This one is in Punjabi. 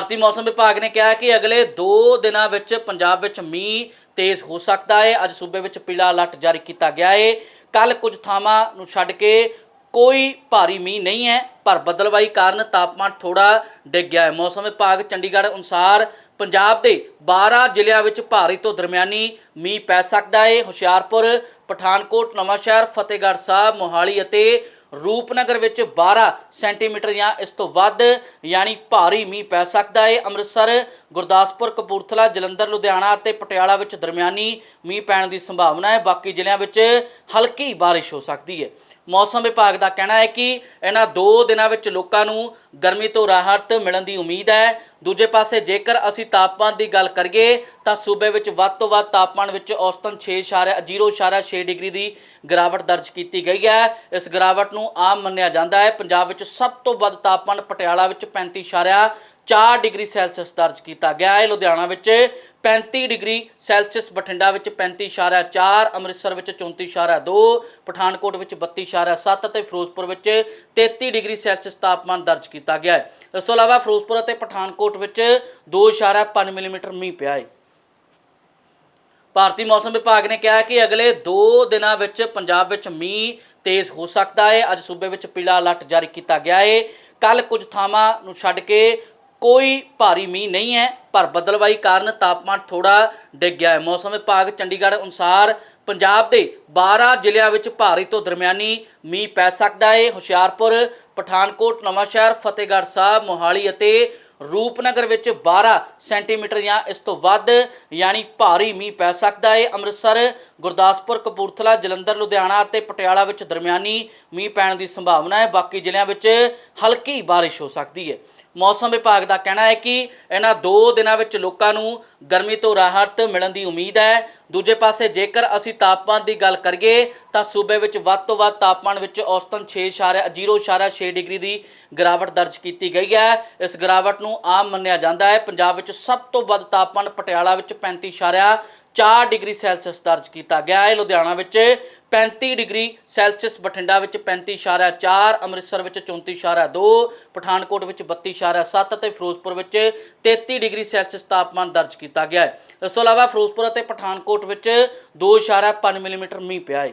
ਭਾਰਤੀ ਮੌਸਮ ਵਿਭਾਗ ਨੇ ਕਿਹਾ ਹੈ ਕਿ ਅਗਲੇ 2 ਦਿਨਾਂ ਵਿੱਚ ਪੰਜਾਬ ਵਿੱਚ ਮੀਂਹ ਤੇਜ਼ ਹੋ ਸਕਦਾ ਹੈ ਅੱਜ ਸੂਬੇ ਵਿੱਚ ਪੀਲਾ ਅਲਰਟ ਜਾਰੀ ਕੀਤਾ ਗਿਆ ਹੈ ਕੱਲ ਕੁਝ ਥਾਵਾਂ ਨੂੰ ਛੱਡ ਕੇ ਕੋਈ ਭਾਰੀ ਮੀਂਹ ਨਹੀਂ ਹੈ, ਪਰ ਬਦਲਵਾਈ ਕਾਰਨ ਤਾਪਮਾਨ ਥੋੜਾ ਡਿੱਗ ਗਿਆ ਹੈ। ਮੌਸਮ ਵਿਭਾਗ ਚੰਡੀਗੜ੍ਹ ਅਨੁਸਾਰ ਪੰਜਾਬ ਦੇ 12 ਜ਼ਿਲ੍ਹਿਆਂ ਵਿੱਚ ਭਾਰੀ ਤੋਂ ਦਰਮਿਆਨੀ ਮੀਂਹ ਪੈ ਸਕਦਾ ਹੈ ਹੁਸ਼ਿਆਰਪੁਰ, ਪਠਾਨਕੋਟ, ਨਵਾਂਸ਼ਹਿਰ, ਫਤਿਹਗੜ੍ਹ ਸਾਹਿਬ, ਮੋਹਾਲੀ ਅਤੇ ਰੂਪਨਗਰ ਵਿੱਚ 12 ਸੈਂਟੀਮੀਟਰ ਜਾਂ ਇਸ ਤੋਂ ਵੱਧ ਯਾਨੀ ਭਾਰੀ ਮੀਂਹ ਪੈ ਸਕਦਾ ਹੈ ਅੰਮ੍ਰਿਤਸਰ, ਗੁਰਦਾਸਪੁਰ, ਕਪੂਰਥਲਾ, ਜਲੰਧਰ, ਲੁਧਿਆਣਾ ਅਤੇ ਪਟਿਆਲਾ ਵਿੱਚ ਦਰਮਿਆਨੀ ਮੀਂਹ ਪੈਣ ਦੀ ਸੰਭਾਵਨਾ ਹੈ ਬਾਕੀ ਜ਼ਿਲ੍ਹਿਆਂ ਵਿੱਚ ਹਲਕੀ ਬਾਰਿਸ਼ ਹੋ ਸਕਦੀ ਹੈ ਮੌਸਮ ਵਿਭਾਗ ਦਾ ਕਹਿਣਾ ਹੈ ਕਿ ਇਹਨਾਂ 2 ਦਿਨਾਂ ਵਿੱਚ ਲੋਕਾਂ ਨੂੰ ਗਰਮੀ ਤੋਂ ਰਾਹਤ ਮਿਲਣ ਦੀ ਉਮੀਦ ਹੈ। ਦੂਜੇ ਪਾਸੇ ਜੇਕਰ ਅਸੀਂ ਤਾਪਮਾਨ ਦੀ ਗੱਲ ਕਰੀਏ, ਤਾਂ ਸੂਬੇ ਵਿੱਚ ਵੱਧ ਤੋਂ ਵੱਧ ਤਾਪਮਾਨ ਵਿੱਚ ਔਸਤਨ 6.0.6 ਡਿਗਰੀ ਦੀ ਗਿਰਾਵਟ ਦਰਜ ਕੀਤੀ ਗਈ ਹੈ। ਇਸ ਗਿਰਾਵਟ ਨੂੰ ਆਮ ਮੰਨਿਆ ਜਾਂਦਾ ਹੈ। ਪੰਜਾਬ ਵਿੱਚ ਸਭ ਤੋਂ ਵੱਧ ਤਾਪਮਾਨ ਪਟਿਆਲਾ ਵਿੱਚ 35.4 ਡਿਗਰੀ ਸੈਲਸੀਅਸ ਦਰਜ ਕੀਤਾ ਗਿਆ ਹੈ। ਲੁਧਿਆਣਾ ਵਿੱਚ 35 ਡਿਗਰੀ ਸੈਲਸੀਅਸ ਬਠਿੰਡਾ ਵਿੱਚ 35.4 ਅੰਮ੍ਰਿਤਸਰ ਵਿੱਚ 34.2 ਪਠਾਨਕੋਟ ਵਿੱਚ 32.7 ਅਤੇ ਫਿਰੋਜ਼ਪੁਰ ਵਿੱਚ 33 ਡਿਗਰੀ ਸੈਲਸੀਅਸ ਤਾਪਮਾਨ ਦਰਜ ਕੀਤਾ ਗਿਆ ਹੈ। ਇਸ ਤੋਂ ਇਲਾਵਾ ਫਿਰੋਜ਼ਪੁਰ ਅਤੇ ਪਠਾਨਕੋਟ ਵਿੱਚ 2.5 ਮਿਲੀਮੀਟਰ ਮੀਂਹ ਪਿਆ ਹੈ। ਭਾਰਤੀ ਮੌਸਮ ਵਿਭਾਗ ਨੇ ਕਿਹਾ ਕਿ ਅਗਲੇ 2 ਦਿਨਾਂ ਵਿੱਚ ਪੰਜਾਬ ਵਿੱਚ ਮੀਂਹ ਤੇਜ਼ ਹੋ ਸਕਦਾ ਹੈ। ਅੱਜ ਸੂਬੇ ਵਿੱਚ ਪੀਲਾ ਅਲਰਟ ਜਾਰੀ ਕੀਤਾ ਗਿਆ ਹੈ। ਕੱਲ ਕੁਝ ਥਾਵਾਂ ਨੂੰ ਛੱਡ ਕੇ ਕੋਈ ਭਾਰੀ ਮੀਂਹ ਨਹੀਂ ਹੈ, ਪਰ ਬਦਲਵਾਈ ਕਾਰਨ ਤਾਪਮਾਨ ਥੋੜਾ ਡਿੱਗ ਗਿਆ ਹੈ। ਮੌਸਮ ਵਿਭਾਗ ਚੰਡੀਗੜ੍ਹ ਅਨੁਸਾਰ ਪੰਜਾਬ ਦੇ 12 ਜ਼ਿਲ੍ਹਿਆਂ ਵਿੱਚ ਭਾਰੀ ਤੋਂ ਦਰਮਿਆਨੀ ਮੀਂਹ ਪੈ ਸਕਦਾ ਹੈ। ਹੁਸ਼ਿਆਰਪੁਰ, ਪਠਾਨਕੋਟ, ਨਵਾਂਸ਼ਹਿਰ, ਫਤਿਹਗੜ੍ਹ ਸਾਹਿਬ, ਮੋਹਾਲੀ ਅਤੇ ਰੂਪਨਗਰ ਵਿੱਚ 12 ਸੈਂਟੀਮੀਟਰ ਜਾਂ ਇਸ ਤੋਂ ਵੱਧ ਯਾਨੀ ਭਾਰੀ ਮੀਂਹ ਪੈ ਸਕਦਾ ਹੈ ਅੰਮ੍ਰਿਤਸਰ, ਗੁਰਦਾਸਪੁਰ, ਕਪੂਰਥਲਾ, ਜਲੰਧਰ, ਲੁਧਿਆਣਾ ਅਤੇ ਪਟਿਆਲਾ ਵਿੱਚ ਦਰਮਿਆਨੀ ਮੀਂਹ ਪੈਣ ਦੀ ਸੰਭਾਵਨਾ ਹੈ ਬਾਕੀ ਜ਼ਿਲ੍ਹਿਆਂ ਵਿੱਚ ਹਲਕੀ ਬਾਰਿਸ਼ ਹੋ ਸਕਦੀ ਹੈ ਮੌਸਮ ਵਿਭਾਗ ਦਾ ਕਹਿਣਾ ਹੈ ਕਿ ਇਹਨਾਂ 2 ਦਿਨਾਂ ਵਿੱਚ ਲੋਕਾਂ ਨੂੰ ਗਰਮੀ ਤੋਂ ਰਾਹਤ ਮਿਲਣ ਦੀ ਉਮੀਦ ਹੈ। ਦੂਜੇ ਪਾਸੇ ਜੇਕਰ ਅਸੀਂ ਤਾਪਮਾਨ ਦੀ ਗੱਲ ਕਰੀਏ, ਤਾਂ ਸੂਬੇ ਵਿੱਚ ਵੱਧ ਤੋਂ ਵੱਧ ਤਾਪਮਾਨ ਵਿੱਚ ਔਸਤਨ 6.0.6 ਡਿਗਰੀ ਦੀ ਗਿਰਾਵਟ ਦਰਜ ਕੀਤੀ ਗਈ ਹੈ। ਇਸ ਗਿਰਾਵਟ ਨੂੰ ਆਮ ਮੰਨਿਆ ਜਾਂਦਾ ਹੈ। ਪੰਜਾਬ ਵਿੱਚ ਸਭ ਤੋਂ ਵੱਧ ਤਾਪਮਾਨ ਪਟਿਆਲਾ ਵਿੱਚ 35.4 ਡਿਗਰੀ ਸੈਲਸੀਅਸ ਦਰਜ ਕੀਤਾ ਗਿਆ ਹੈ। ਲੁਧਿਆਣਾ ਵਿੱਚ 35 ਡਿਗਰੀ ਸੈਲਸੀਅਸ ਬਠਿੰਡਾ ਵਿੱਚ 35.4 ਅੰਮ੍ਰਿਤਸਰ ਵਿੱਚ 34.2 ਪਠਾਨਕੋਟ ਵਿੱਚ 32.7 ਅਤੇ ਫਿਰੋਜ਼ਪੁਰ ਵਿੱਚ 33 ਡਿਗਰੀ ਸੈਲਸੀਅਸ ਤਾਪਮਾਨ ਦਰਜ ਕੀਤਾ ਗਿਆ ਹੈ। ਇਸ ਤੋਂ ਇਲਾਵਾ ਫਿਰੋਜ਼ਪੁਰ ਅਤੇ ਪਠਾਨਕੋਟ ਵਿੱਚ 2.5 ਮਿਲੀਮੀਟਰ ਮੀਂਹ ਪਿਆ ਹੈ।